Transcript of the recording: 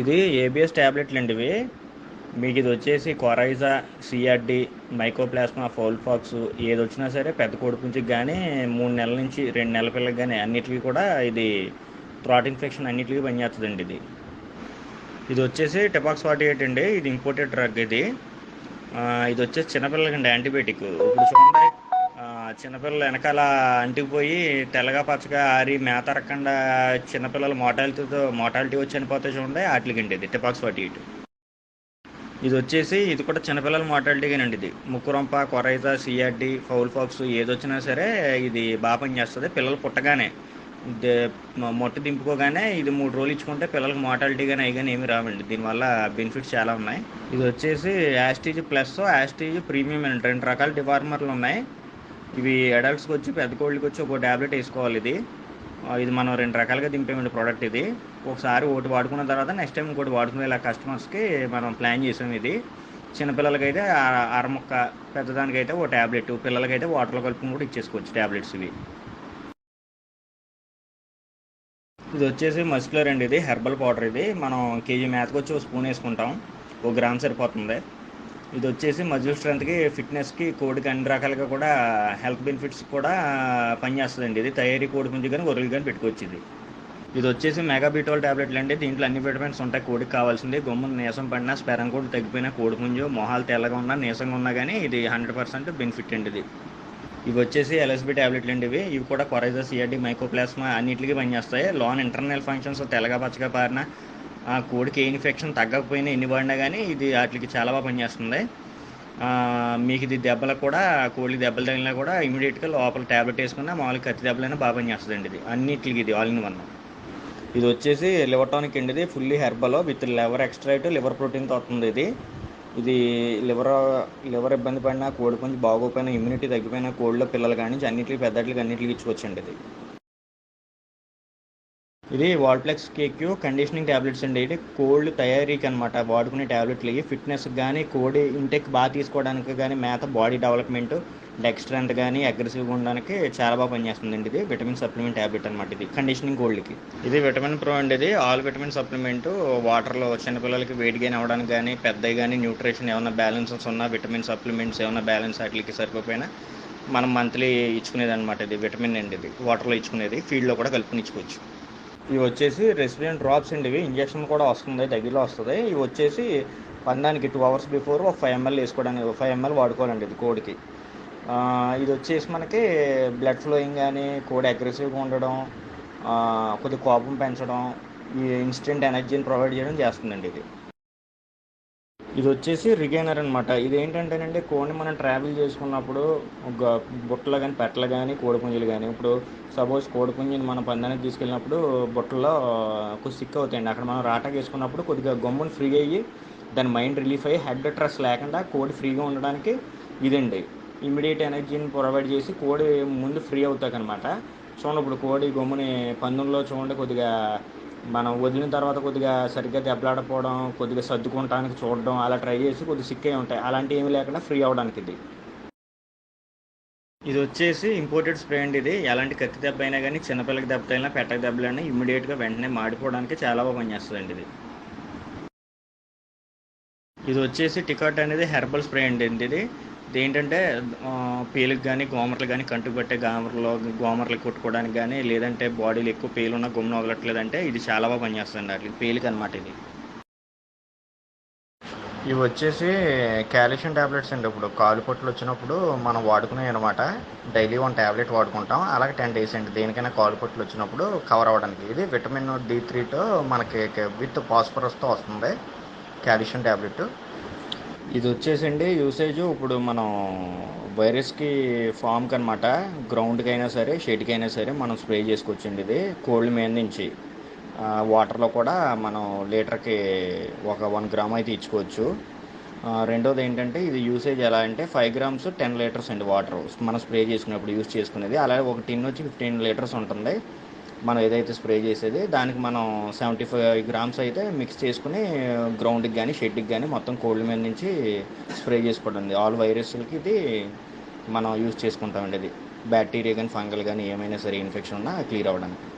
ఇది ఏబిఎస్ ట్యాబ్లెట్లు అండి ఇవి మీకు ఇది వచ్చేసి కొరైజా సిఆర్డి మైకోప్లాస్మా ఫోల్ఫాక్స్ ఏది వచ్చినా సరే పెద్ద కోడిపుంజికి కానీ మూడు నెలల నుంచి రెండు నెలల పిల్లకి కానీ అన్నిటికీ కూడా ఇది థ్రాట్ ఇన్ఫెక్షన్ అన్నిటికీ పనిచేస్తుందండి ఇది. ఇది వచ్చేసి టెపాక్స్ ఫార్టీ ఎయిట్ అండి. ఇది ఇంపోర్టెడ్ డ్రగ్ ఇది. ఇది వచ్చేసి చిన్నపిల్లలకి అండి యాంటీబయాటిక్. ఇప్పుడు చూడండి. చిన్నపిల్లలు వెనకాల అంటికిపోయి తెల్లగా పచ్చగా ఆరి మేత అరకుండా చిన్నపిల్లలు మోటాలిటీతో మోటాలిటీ వచ్చి చనిపోతే చూడండి వాటికి ఇది టిపాక్స్ ఫార్టీ ఎయిట్. ఇది వచ్చేసి ఇది కూడా చిన్నపిల్లల మోటాలిటీగానండి ఇది. ముక్కురంప కొరైత సిఆర్డి ఫౌల్ ఫాక్స్ ఏదొచ్చినా సరే ఇది బాగా పనిచేస్తుంది. పిల్లలు పుట్టగానే మొట్ట దింపుకోగానే ఇది మూడు రోజులు ఇచ్చుకుంటే పిల్లలకు మోటాలిటీ కానీ అవి కానీ ఏమి రావండి. దీనివల్ల బెనిఫిట్స్ చాలా ఉన్నాయి. ఇది వచ్చేసి యాస్టీజ్ ప్లస్ యాస్టీజ్ ప్రీమియం అండి. రెండు రకాల డిఫార్మర్లు ఉన్నాయి. ఇవి అడల్ట్స్కి వచ్చి పెద్ద కోళ్ళకి వచ్చి ఒక ట్యాబ్లెట్ వేసుకోవాలి ఇది. ఇది మనం రెండు రకాలుగా దింపేమండి ప్రోడక్ట్ ఇది. ఒకసారి ఒకటి వాడుకున్న తర్వాత నెక్స్ట్ టైం ఇంకోటి వాడుకునేలా కస్టమర్స్కి మనం ప్లాన్ చేసాం ఇది. చిన్నపిల్లలకైతే ఆ- అర ముక్క పెద్దదానికైతే ఓ ట్యాబ్లెట్ పిల్లలకైతే వాటర్లో కలుపుకుని కూడా ఇచ్చేసుకోవచ్చు ట్యాబ్లెట్స్ ఇవి. ఇది వచ్చేసి మస్కులర్ అండి ఇది హెర్బల్ పౌడర్ ఇది. మనం కేజీ మేతకు వచ్చి ఒక స్పూన్ వేసుకుంటాం. ఒక గ్రామ్ సరిపోతుంది. ఇది వచ్చేసి మజిల్ స్ట్రెంత్కి ఫిట్నెస్కి కోడికి అన్ని రకాలుగా కూడా హెల్త్ బెనిఫిట్స్ కూడా పనిచేస్తుందండి. ఇది తయారీ కోడి పుంజు కానీ గొర్రెలు కానీ పెట్టుకోవచ్చు ఇది ఇది వచ్చేసి మెగా బీటోల్ టాబ్లెట్లు అండి. దీంట్లో అన్ని విటమిన్స్ ఉంటాయి కోడికి కావాల్సింది. గమ్మున నీసం పడినా స్పెరం కూడా తగ్గిపోయినా కోడి పుంజు మొహాలు తెల్లగా ఉన్నా నీసంగా ఉన్నా కానీ ఇది హండ్రెడ్ పర్సెంట్ బెనిఫిట్ అండి ఇది. ఇవి వచ్చేసి ఎల్ఎస్బి టాబ్లెట్లు అండి ఇవి. ఇవి కూడా కొరైజా సిఆర్డి మైకోప్లాస్మా అన్నిటికీ పనిచేస్తాయి. లోన్ ఇంటర్నల్ ఫంక్షన్స్ తెల్లగా పచ్చగా పారిన ఆ కోడికి ఏ ఇన్ఫెక్షన్ తగ్గకపోయినా ఎన్ని పడినా కానీ ఇది వాటికి చాలా బాగా పనిచేస్తుంది. మీకు ఇది దెబ్బలకు కూడా కోళ్ళకి దెబ్బలు తగిలినా కూడా ఇమీడియట్గా లోపల ట్యాబ్లెట్ వేసుకున్నా మామూలుగా కత్తి దెబ్బలైనా బాగా పనిచేస్తుందండి ఇది. అన్నిటికి ఇది ఆల్ ఇన్ వన్ ఇది వచ్చేసి లివర్ టానిక్ అండి ఇది fully herbal with liver extract liver ప్రోటీన్తో వస్తుంది ఇది. ఇది లివర్ లివర్ ఇబ్బంది పడినా కోడి కొంచెం బాగోపోయినా ఇమ్యూనిటీ తగ్గిపోయినా కోడిలో పిల్లలు కానీ అన్నిటికి పెద్దట్లకి అన్నిటికి ఇచ్చుకోవచ్చండి ఇది. ఇది వాల్ప్లెక్స్ కేక్యూ కండిషనింగ్ ట్యాబ్లెట్స్ అండి. ఇది కోల్డ్ తయారీకి అనమాట వాడుకునే ట్యాబ్లెట్లు ఇవి. ఫిట్నెస్ కానీ కోడి ఇంటెక్ బాగా తీసుకోవడానికి కానీ మేత బాడీ డెవలప్మెంట్ డెక్స్ట్రెంట్ కానీ అగ్రెసివ్గా ఉండడానికి చాలా బాగా పనిచేస్తుందండి ఇది. విటమిన్ సప్లిమెంట్ ట్యాబ్లెట్ అనమాట ఇది. కండిషనింగ్ కోల్డ్కి. ఇది విటమిన్ ప్రో అండి ఇది. ఆల్ విటమిన్ సప్లిమెంట్ వాటర్లో చిన్నపిల్లలకి వెయిట్ గెయిన్ అవ్వడానికి కానీ పెద్దవి కానీ న్యూట్రిషన్ ఏమైనా బ్యాలెన్సెస్ ఉన్నా విటమిన్ సప్లిమెంట్స్ ఏమైనా బ్యాలెన్స్ వాటికి సరిపోయినా మనం మంత్లీ ఇచ్చుకునేది అనమాట ఇది. విటమిన్ అండి ఇది. వాటర్లో ఇచ్చుకునేది. ఫీల్డ్లో కూడా కలుపుకొని ఇచ్చుకోవచ్చు. ఇవి వచ్చేసి రెసిడెంట్ డ్రాప్స్ అండి ఇవి. ఇంజెక్షన్ కూడా వస్తుంది దగ్గరలో వస్తుంది. ఇవి వచ్చేసి పందానికి టూ అవర్స్ బిఫోర్ ఒక ఫైవ్ ఎంఎల్ వేసుకోవడానికి ఫైవ్ ఎంఎల్ వాడుకోవాలండి ఇది కోడికి. ఇది వచ్చేసి మనకి బ్లడ్ ఫ్లోయింగ్ కానీ కోడి అగ్రెసివ్గా ఉండడం కొద్ది కోపం పెంచడం ఈ ఇన్స్టెంట్ ఎనర్జీని ప్రొవైడ్ చేయడం చేస్తుందండి ఇది. ఇది వచ్చేసి రిగైనర్ అనమాట ఇది ఏంటంటేనండి కోడిని మనం ట్రావెల్ చేసుకున్నప్పుడు ఒక బుట్టలు కానీ పెట్టలు కానీ కోడిపుంజులు కానీ ఇప్పుడు సపోజ్ కోడిపుంజుని మనం పందానికి తీసుకెళ్ళినప్పుడు బుట్టలో కొద్ది సిక్ అవుతాయండి. అక్కడ మనం రాటాకి వేసుకున్నప్పుడు కొద్దిగా గమ్ముని ఫ్రీ అయ్యి దాని మైండ్ రిలీఫ్ అయ్యి హెడ్ ట్రస్ లేకుండా కోడి ఫ్రీగా ఉండడానికి ఇదండి. ఇమీడియట్ ఎనర్జీని ప్రొవైడ్ చేసి కోడి ముందు ఫ్రీ అవుతాకనమాట చూడండి ఇప్పుడు కోడి గమ్ముని పందుల్లో చూడండి కొద్దిగా మనం వదిలిన తర్వాత కొద్దిగా సరిగ్గా దెబ్బలాడపోవడం కొద్దిగా సర్దుకుంటానికి చూడడం అలా ట్రై చేసి కొద్దిగా సిక్ అయి ఉంటాయి. అలాంటివి ఏమి లేకుండా ఫ్రీ అవడానికి ఇది ఇది వచ్చేసి ఇంపోర్టెడ్ స్ప్రే అండి ఇది. ఎలాంటి కత్తి దెబ్బ అయినా కానీ చిన్నపిల్లకి దెబ్బ అయినా పెట్టక దెబ్బలైనా ఇమ్మీడియట్గా వెంటనే మాడిపోవడానికి చాలా బాగా పనిచేస్తుందండి ఇది. ఇది వచ్చేసి టికాట్ అనేది హెర్బల్ స్ప్రే అండి ఇది. ఏంటంటే పేలుకి కానీ గోమర్లు కానీ కంటుకు పట్టే గామర్లో గోమర్లు కొట్టుకోవడానికి కానీ లేదంటే బాడీలో ఎక్కువ పేలు ఉన్న గుమ్మ వదలట్లేదంటే ఇది చాలా బాగా పనిచేస్తుంది అట్లా. పేలుకి అనమాట ఇది. ఇవి వచ్చేసి కాల్షియం టాబ్లెట్స్ అండి ఇప్పుడు. కాలు పొట్లు వచ్చినప్పుడు మనం వాడుకునే అనమాట డైలీ వన్ టాబ్లెట్ వాడుకుంటాం. అలాగే టెన్ డేస్ అండి. దేనికైనా కాలు పొట్లు వచ్చినప్పుడు కవర్ అవ్వడానికి. ఇది విటమిన్ డి త్రీతో మనకి విత్ ఫాస్ఫరస్తో వస్తుంది. కాల్షియం టాబ్లెట్ ఇది వచ్చేసండి యూసేజ్ ఇప్పుడు మనం వైరస్కి ఫామ్కి అనమాట గ్రౌండ్కి అయినా సరే షెడ్కి అయినా సరే మనం స్ప్రే చేసుకోవచ్చండి ఇది. కోల్డ్ మీద నుంచి. వాటర్లో కూడా మనం లీటర్కి ఒక వన్ గ్రామ్ అయితే ఇచ్చుకోవచ్చు. రెండోది ఏంటంటే ఇది యూసేజ్ ఎలా అంటే ఫైవ్ గ్రామ్స్ టెన్ లీటర్స్ అండి వాటర్ మనం స్ప్రే చేసుకున్నప్పుడు యూస్ చేసుకునేది. అలాగే ఒక టిన్ వచ్చి ఫిఫ్టీన్ లీటర్స్ ఉంటుంది. మనం ఏదైతే స్ప్రే చేసేది దానికి మనం సెవెంటీ ఫైవ్ గ్రామ్స్ అయితే మిక్స్ చేసుకుని గ్రౌండ్కి కానీ షెడ్కి కానీ మొత్తం కోల్డ్ మీద నుంచి స్ప్రే చేసుకోవడం ఆల్ వైరస్లకి ఇది మనం యూజ్ చేసుకుంటామండి ఇది బ్యాక్టీరియా కానీ ఫంగల్ కానీ ఏమైనా సరే ఇన్ఫెక్షన్ ఉన్నా క్లియర్ అవ్వడానికి.